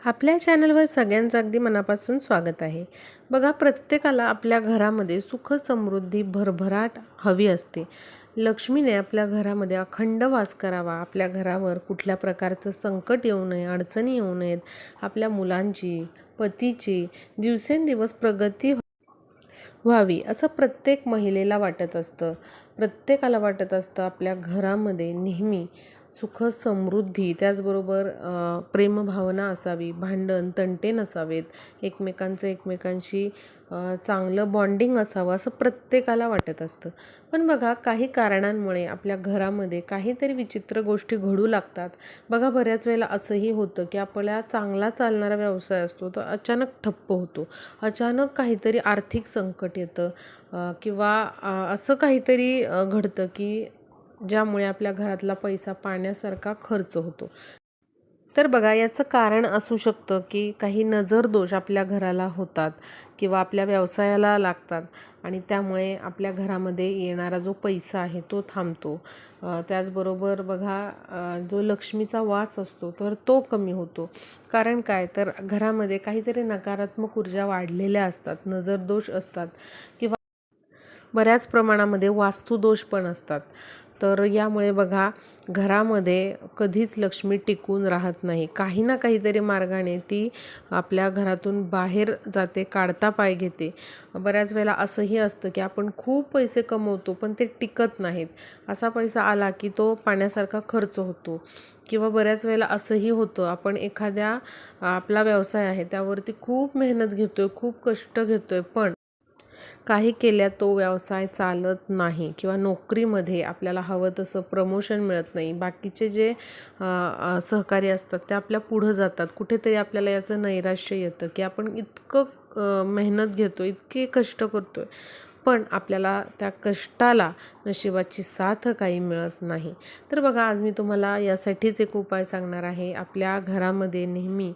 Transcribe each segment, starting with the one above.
आपल्या चॅनलवर सगळ्यांचं अगदी मनापासून स्वागत आहे. बघा प्रत्येकाला आपल्या घरामध्ये सुख समृद्धी भरभराट हवी असते. लक्ष्मीने आपल्या घरामध्ये अखंड वास करावा. आपल्या घरावर कुठल्या प्रकारचं संकट येऊ नये अडचणी येऊ नयेत. आपल्या मुलांची पतीची दिवसेंदिवस प्रगती व्हावी असं प्रत्येक महिलेला वाटत असतं. प्रत्येकाला वाटत असतं आपल्या घरामध्ये नेहमी सुख समृद्धी त्याचबरोबर प्रेमभावना असावी भांडण तंटे नसावेत. एकमेकांचं एकमेकांशी चांगलं बॉन्डिंग असावं असं प्रत्येकाला वाटत असतं. पण बघा काही कारणांमुळे आपल्या घरामध्ये काहीतरी विचित्र गोष्टी घडू लागतात. बघा बऱ्याच वेळेला असंही होतं की आपल्या चांगला चालणारा व्यवसाय असतो तर अचानक ठप्प होतो. अचानक काहीतरी आर्थिक संकट येतं किंवा असं काहीतरी घडतं की ज्यामुळे आपल्या घरातला पैसा पाण्यासारखा खर्च होतो. तर बघा याचं कारण असू शकतं की काही नजर दोष आपल्या घराला होतात किंवा आपल्या व्यवसायाला लागतात आणि त्यामुळे आपल्या घरामध्ये येणारा जो पैसा आहे तो थांबतो. त्याचबरोबर बघा जो लक्ष्मीचा वास असतो तर तो कमी होतो. कारण काय? तर घरामध्ये काहीतरी नकारात्मक ऊर्जा वाढलेल्या असतात नजरदोष असतात किंवा बऱ्याच प्रमाणामध्ये वास्तुदोष पण असतात. तर यामुळे बघा घरामध्ये कधीच लक्ष्मी टिकून राहत नाही. काही ना काहीतरी मार्गाने ती आपल्या घरातून बाहेर जाते काढता पाय घेते. बऱ्याच वेळेला असंही असतं की आपण खूप पैसे कमवतो पण ते टिकत नाहीत. असा पैसा आला की तो पाण्यासारखा खर्च होतो. किंवा बऱ्याच वेळेला असंही होतं आपण एखाद्या आपला व्यवसाय आहे त्यावरती खूप मेहनत घेतो आहे खूप कष्ट घेतो आहे पण काही केल्या तो व्यवसाय चालत नाही किंवा नोकरीमध्ये आपल्याला हवं तसं प्रमोशन मिळत नाही. बाकीचे जे सहकारी असतात ते आपल्या पुढं जातात. कुठेतरी आपल्याला याचं नैराश्य येतं की आपण इतकं मेहनत घेतो इतके कष्ट करतो आहे पण आपल्याला त्या कष्टाला नशिबाची साथ काही मिळत नाही. तर बघा आज मी तुम्हाला यासाठीच एक उपाय सांगणार आहे. आपल्या घरामध्ये नेहमी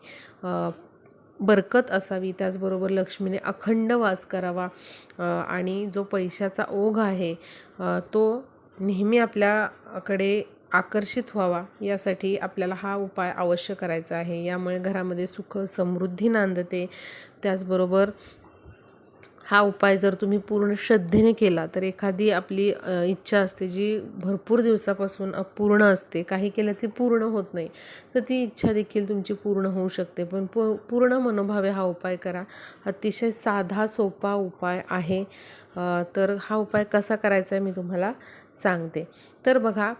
बरकत असावी त्याचबरोबर लक्ष्मीने अखंड वास करावा. आणि जो पैशाचा ओघ आहे तो नेहमी आपल्याकडे आकर्षित व्हावा यासाठी आपल्याला हा उपाय अवश्य करायचा आहे. यामुळे घरामध्ये सुख समृद्धी नांदते. त्याचबरोबर हा उपाय जर तुम्ही पूर्ण श्रद्धेने केला तर एखादी आपली इच्छा असते जी भरपूर दिवसापासून अपूर्ण असते. काही केलं ती पूर्ण होत नाही तर ती इच्छा देखील तुमची पूर्ण होऊ शकते. पण पू पूर्ण मनोभावे हा उपाय करा. अतिशय साधा सोपा उपाय आहे. तर हा उपाय कसा करायचा आहे मी तुम्हाला सांगते. तर बघा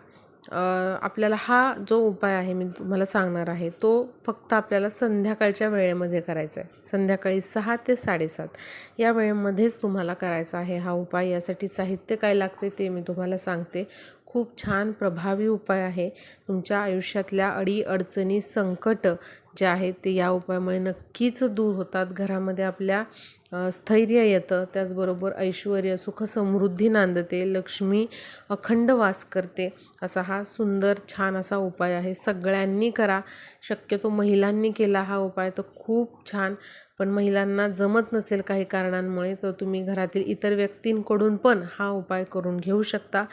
आपल्याला हा जो उपाय आहे मी तुम्हाला सांगणार आहे तो फक्त आपल्याला संध्याकाळच्या वेळेमध्ये करायचा आहे. संध्याकाळी सहा ते साडेसात या वेळेमध्येच तुम्हाला करायचा आहे हा उपाय. यासाठी साहित्य काय लागते ते मी तुम्हाला सांगते. खूप छान प्रभावी उपाय आहे. तुमच्या आयुष्यातल्या अडी अडचणी संकट जे आहेत ते या उपायामुळे नक्कीच दूर होतात. घरामध्ये आपल्या स्थैर्य येतं. त्याचबरोबर ऐश्वर सुख समृद्धी नांदते. लक्ष्मी अखंड वास करते. असा हा सुंदर छान असा उपाय आहे. सगळ्यांनी करा. शक्यतो महिलांनी केला हा उपाय तर खूप छान. पण महिलांना जमत नसेल काही कारणांमुळे तर तुम्ही घरातील इतर व्यक्तींकडून पण हा उपाय करून घेऊ शकता.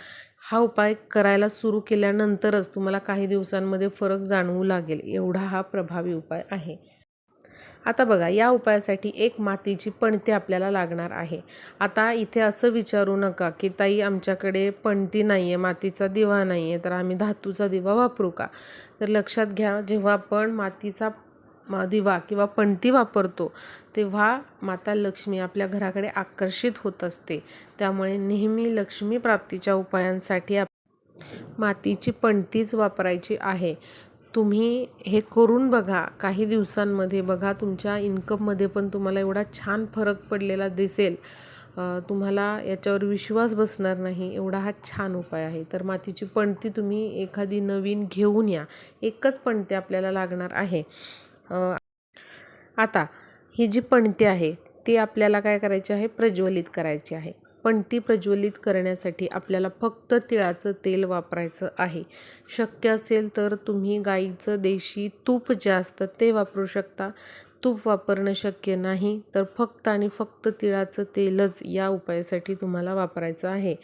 हा उपाय करायला सुरू केल्यानंतरच तुम्हाला काही दिवसांमध्ये फरक जाणवू लागेल. एवढा हा प्रभावी उपाय आहे. आता बघा या उपायासाठी एक मातीची पणती आपल्याला लागणार आहे. आता इथे असं विचारू नका की ताई आमच्याकडे पणती नाही आहे मातीचा दिवा नाही आहे तर आम्ही धातूचा दिवा वापरू का? तर लक्षात घ्या जेव्हा आपण मातीचा दिवा किंवा पणती वापरतो तेव्हा माता लक्ष्मी आपल्या घराकडे आकर्षित होत असते. त्यामुळे नेहमी लक्ष्मी प्राप्तीच्या उपायांसाठी आप मातीची पणतीच वापरायची आहे. तुम्ही हे करून बघा. काही दिवसांमध्ये बघा तुमच्या इन्कममध्ये पण तुम्हाला एवढा छान फरक पडलेला दिसेल. तुम्हाला याच्यावर विश्वास बसणार नाही. एवढा हा छान उपाय आहे. तर मातीची पणती तुम्ही एखादी नवीन घेऊन या. एकच पणती आपल्याला लागणार आहे. आता ही जी पणती आहे ती आपल्याला काय करायची आहे? प्रज्वलित करायची आहे. पणती प्रज्वलित करण्यासाठी आपल्याला फक्त तिळाचं तेल वापरायचं आहे. शक्य असेल तर तुम्ही गाईचं देशी तूप जे असतं ते वापरू शकता. तूप वापरणं शक्य नाही तर फक्त आणि फक्त तिळाचं तेलच या उपायासाठी तुम्हाला वापरायचं आहे.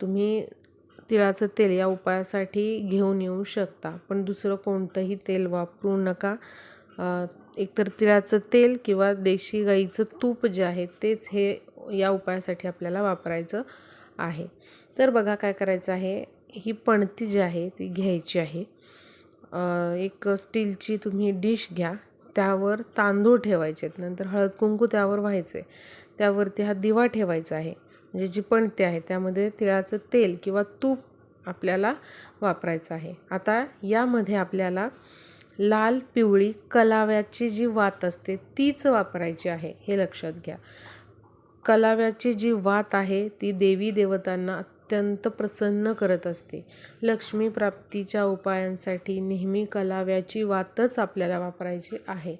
तुम्ही तिळाचं तेल या उपायासाठी घेऊन येऊ शकता पण दुसरं कोणतंही तेल वापरू नका. एकतर तिळाचं तेल किंवा देशी गाईचं तूप जे आहे तेच हे या उपायासाठी आपल्याला वापरायचं आहे. तर बघा काय करायचं आहे ही पणती जी आहे ती घ्यायची आहे. एक स्टीलची तुम्ही डिश घ्या त्यावर तांदूळ ठेवायचे आहेत. नंतर हळद कुंकू त्यावर व्हायचे त्यावरती हा दिवा ठेवायचा आहे. म्हणजे जी पणती आहे त्यामध्ये तिळाचं तेल किंवा तूप आपल्याला वापरायचं आहे. आता यामध्ये आपल्याला लाल पिवळी कलाव्याची जी वात असते तीच वापरायची आहे. हे लक्षात घ्या. कलाव्याची जी वात आहे ती देवी देवतांना अत्यंत प्रसन्न करत असते. लक्ष्मी प्राप्तीच्या उपायांसाठी नेहमी कलाव्याची वातच आपल्याला वापरायची आहे.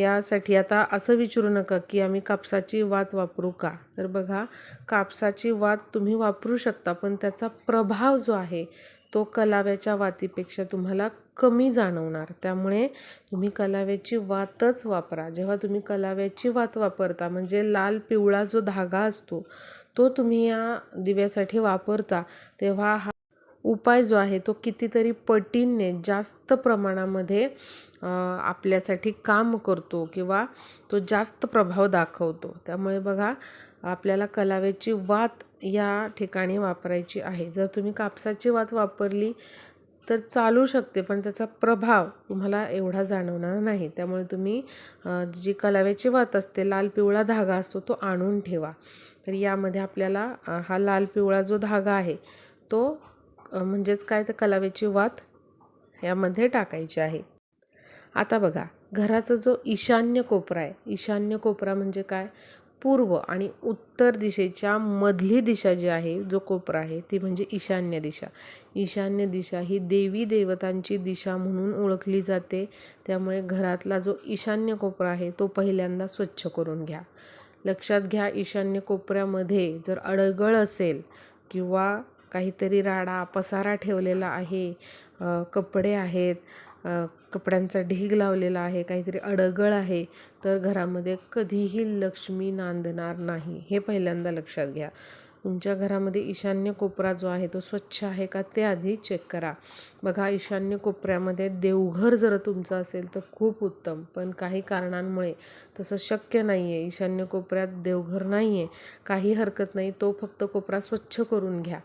यासाठी आता असं विचारू नका की आम्ही कापसाची वात वापरू का? तर बघा कापसाची वात तुम्ही वापरू शकता पण त्याचा प्रभाव जो आहे तो कलाव्याच्या वातीपेक्षा तुम्हाला कमी जाणवणार. त्यामुळे तुम्ही कलाव्याची वातच वापरा. जेव्हा तुम्ही कलाव्याची वात वापरता म्हणजे लाल पिवळा जो धागा असतो तो तुम्ही या दिव्यासाठी वापरता तेव्हा हा उपाय जो आहे तो कितीतरी पटींने जास्त प्रमाणामध्ये आपल्यासाठी काम करतो किंवा तो जास्त प्रभाव दाखवतो. त्यामुळे बघा आपल्याला कलाव्याची वात या ठिकाणी वापरायची आहे. जर तुम्ही कापसाची वात वापरली तर चालू शकते पण त्याचा प्रभाव तुम्हाला एवढा जाणवणार नाही. त्यामुळे तुम्ही जी कलाव्याची वात असते लाल पिवळा धागा असतो तो आणून ठेवा. तर यामध्ये आपल्याला हा लाल पिवळा जो धागा आहे तो म्हणजेच काय? तर कलाव्याची वात यामध्ये टाकायची आहे. आता बघा घराचा जो ईशान्य कोपरा आहे ईशान्य कोपरा म्हणजे काय? पूर्व आणि उत्तर दिशेच्या मधली दिशा जी आहे जो कोपरा आहे ती म्हणजे ईशान्य दिशा. ईशान्य दिशा ही देवी देवतांची दिशा म्हणून ओळखली जाते. त्यामुळे घरातला जो ईशान्य कोपरा आहे तो पहिल्यांदा स्वच्छ करून घ्या. लक्षात घ्या ईशान्य कोपऱ्यामध्ये जर अडगळ असेल किंवा काहीतरी राडा पसारा ठेवलेला आहे कपडे आहेत कपड्यांचा ढीग लावलेला आहे काहीतरी अडगळ आहे तर घरामध्ये कधीही लक्ष्मी नांदणार नाही. हे पहिल्यांदा लक्षात घ्या. तुमच्या घरामध्ये ईशान्य कोपरा जो आहे तो स्वच्छ आहे का ते आधी चेक करा. बघा ईशान्य कोपऱ्यामध्ये देवघर जर तुमचं असेल तर खूप उत्तम पण काही कारणांमुळे तसं शक्य नाही आहे ईशान्य कोपऱ्यात देवघर नाही आहे काही हरकत नाही तो फक्त कोपरा स्वच्छ करून घ्या.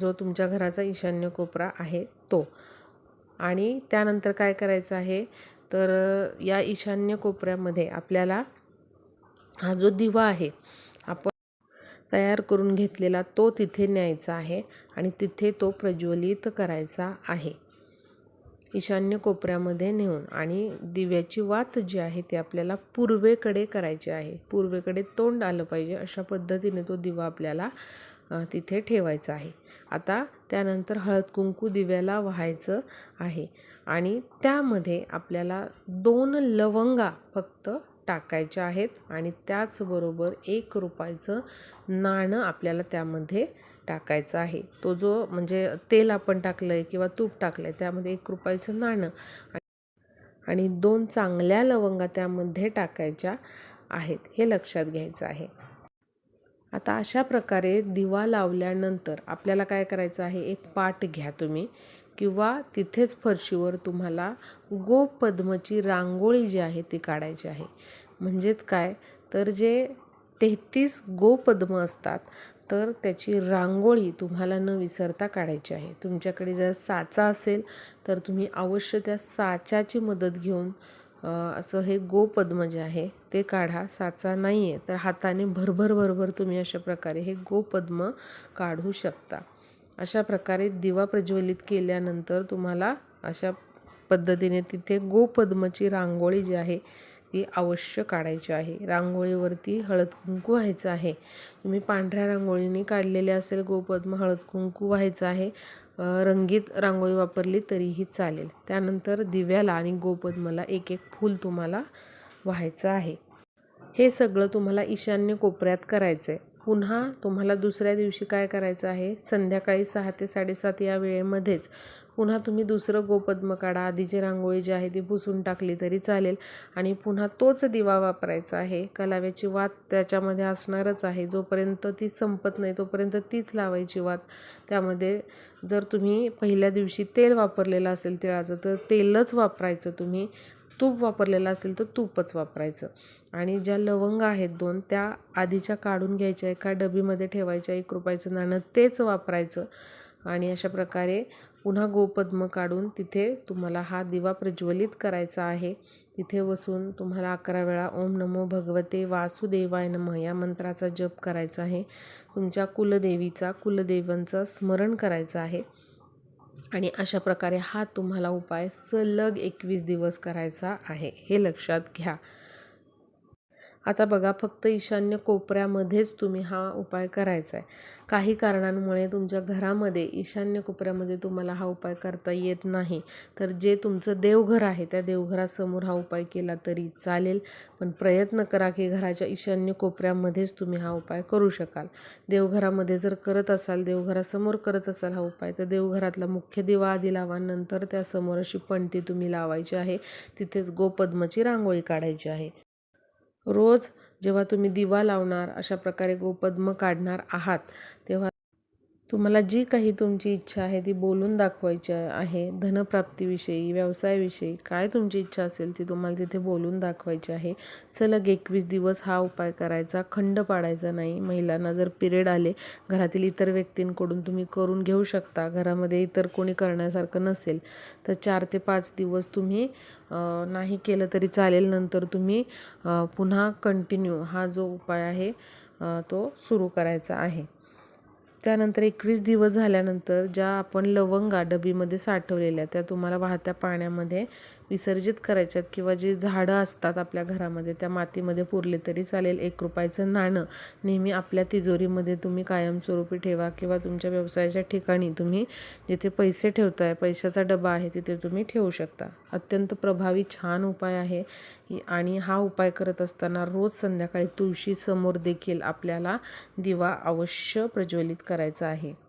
जो तुमच्या घराचा ईशान्य कोपरा आहे तो. आणि त्यानंतर काय करायचं आहे? तर या ईशान्य कोपऱ्यामध्ये आपल्याला हा जो दिवा आहे आपण तयार करून घेतलेला तो तिथे न्यायचा आहे आणि तिथे तो प्रज्वलित करायचा आहे. ईशान्य कोपऱ्यामध्ये नेऊन आणि दिव्याची वात जी आहे ती आपल्याला पूर्वेकडे करायची आहे. पूर्वेकडे तोंड आलं पाहिजे अशा पद्धतीने तो दिवा आपल्याला तिथे ठेवायचं आहे. आता त्यानंतर हळद कुंकू दिव्याला व्हायचं आहे आणि त्यामध्ये आपल्याला दोन लवंगा फक्त टाकायच्या आहेत आणि त्याचबरोबर एक रुपयाचं नाणं आपल्याला त्यामध्ये टाकायचं आहे. तो जो म्हणजे तेल आपण टाकलं आहे किंवा तूप टाकलं आहे त्यामध्ये एक रुपयाचं नाणं आणि दोन चांगल्या लवंगा त्यामध्ये टाकायच्या आहेत हे लक्षात घ्यायचं आहे. आता अशा प्रकारे दिवा लावल्यानंतर आपल्याला काय करायचं आहे? एक पाट घ्या तुम्ही किंवा तिथेच फरशीवर तुम्हाला गोपद्मची रांगोळी जी आहे ती काढायची आहे. म्हणजेच काय? तर जे तेहतीस गोपद्म असतात तर त्याची रांगोळी तुम्हाला न विसरता काढायची आहे. तुमच्याकडे जर साचा असेल तर तुम्ही अवश्य त्या साच्याची मदत घेऊन असं हे गोपद्म जे म्हणजे आहे ते काढा साचा नाही आहे तर हाताने भरभर भरभर तुम्ही अशा प्रकारे हे गोपद्म काढू शकता. अशा प्रकारे दिवा प्रज्वलित केल्यानंतर तुम्हाला अशा पद्धतीने तिथे गोपद्मची रांगोळी जी आहे ती अवश्य काढायची आहे. रांगोळीवरती हळद कुंकू व्हायचं आहे. तुम्ही पांढऱ्या रांगोळीने काढलेले असेल गोपद्म हळद कुंकू व्हायचं आहे. रंगीत रांगोळी वापरली तरीही चालेल. त्यानंतर दिव्याला आणि गोपद्मला एक एक फूल तुम्हाला व्हायचं आहे. हे सगळं तुम्हाला ईशान्य कोपऱ्यात करायचं आहे पुन्हा तुम्हाला दुसऱ्या दिवशी काय करायचं आहे? संध्याकाळी सहा ते साडेसात या वेळेमध्येच पुन्हा तुम्ही दुसरं गोपद्म काढा. आधीची रांगोळी जी आहे ती पुसून टाकली तरी चालेल. आणि पुन्हा तोच दिवा वापरायचा आहे. कलाव्याची वात त्याच्यामध्ये असणारच आहे. जोपर्यंत ती संपत नाही तोपर्यंत तीच लावायची वात. त्यामध्ये जर तुम्ही पहिल्या दिवशी तेल वापरलेलं असेल तिळाचं तर तेलच वापरायचं तुम्ही. तूप वापरलेलं असेल तर तूपच वापरायचं. आणि ज्या लवंग आहेत दोन त्या आधीच्या काढून घ्यायच्या एका डबीमध्ये ठेवायच्या एक रुपयाचं नाणं तेच वापरायचं. आणि अशा प्रकारे पुन्हा गोपद्म काढून तिथे तुम्हाला हा दिवा प्रज्वलित करायचा आहे. तिथे बसून तुम्हाला अकरा वेळा ओम नमो भगवते वासुदेवाय नमः या मंत्राचा जप करायचा आहे. तुमच्या कुलदेवीचा कुलदेवांचं स्मरण करायचं आहे. आणि अशा प्रकारे हा तुम्हाला उपाय सलग एकवीस दिवस करायचा आहे. हे लक्षात घ्या. आता बघा फक्त ईशान्य कोपऱ्यामध्येच तुम्ही हा उपाय करायचा आहे काही कारणांमुळे तुमच्या घरामध्ये ईशान्य कोपऱ्यामध्ये तुम्हाला हा उपाय करता येत नाही. तर जे तुमचं देवघर आहे त्या देवघरासमोर हा उपाय केला तरी चालेल. पण प्रयत्न करा की घराच्या ईशान्य कोपऱ्यामध्येच तुम्ही हा उपाय करू शकाल. देवघरामध्ये जर करत असाल देवघरासमोर करत असाल हा उपाय तर देवघरातला मुख्य दिवा आधी लावा. नंतर त्यासमोर अशी पणती तुम्ही लावायची आहे. तिथेच गोपद्मची रांगोळी काढायची आहे. रोज जेव्हा तुम्ही दिवा लावणार अशा प्रकारे गोपद्म काढणार आहात तेव्हा तुम्हाला जी काही तुमची इच्छा आहे ती बोलून दाखवायची आहे धनप्राप्तीविषयी व्यवसायाविषयी काय तुमची इच्छा असेल ती तुम्हाला तिथे बोलून दाखवायची आहे. सलग एकवीस दिवस हा उपाय करायचा खंड पाडायचा नाही. महिलांना जर पिरियड आले घरातील इतर व्यक्तींकडून तुम्ही करून घेऊ शकता. घरामध्ये इतर कोणी करण्यासारखं नसेल तर चार ते पाच दिवस तुम्ही नाही केलं तरी चालेल. नंतर तुम्ही पुन्हा कंटिन्यू हा जो उपाय आहे तो सुरू करायचा आहे. त्यानंतर एकवीस दिवस झाल्यानंतर ज्या आपण लवंगा डबीमध्ये साठवलेल्या त्या तुम्हाला वाहत्या पाण्यामध्ये विसर्जित करायच्यात किंवा जे झाडं असतात आपल्या घरामध्ये त्या मातीमध्ये पुरले तरी चालेल. एक रुपयाचं नाणं नेहमी आपल्या तिजोरीमध्ये तुम्ही कायमस्वरूपी ठेवा किंवा तुमच्या व्यवसायाच्या ठिकाणी तुम्ही जिथे पैसे ठेवताय पैशाचा डबा आहे तिथे तुम्ही ठेवू शकता. अत्यंत प्रभावी छान उपाय आहे. आणि हा उपाय करत असताना रोज संध्याकाळी तुळशीसमोर देखील आपल्याला दिवा अवश्य प्रज्वलित करायचा आहे.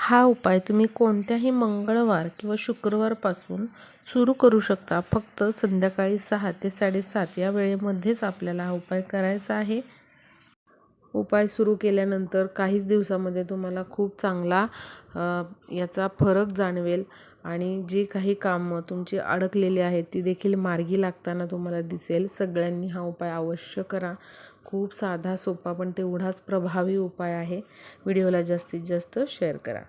हा उपाय तुम्ही कोणत्याही मंगळवार किंवा शुक्रवारपासून सुरू करू शकता. फक्त संध्याकाळी सहा ते साडेसात या वेळेमध्येच आपल्याला हा उपाय करायचा आहे. उपाय सुरू केल्यानंतर काहीच दिवसामध्ये तुम्हाला खूप चांगला याचा फरक जाणवेल आणि जी काही कामं तुमची अडकलेली आहेत ती देखील मार्गी लागताना तुम्हाला दिसेल. सगळ्यांनी हा उपाय अवश्य करा. खूप साधा सोपा पण तेवढाच प्रभावी उपाय आहे. व्हिडिओला जास्तीत जास्त शेअर करा.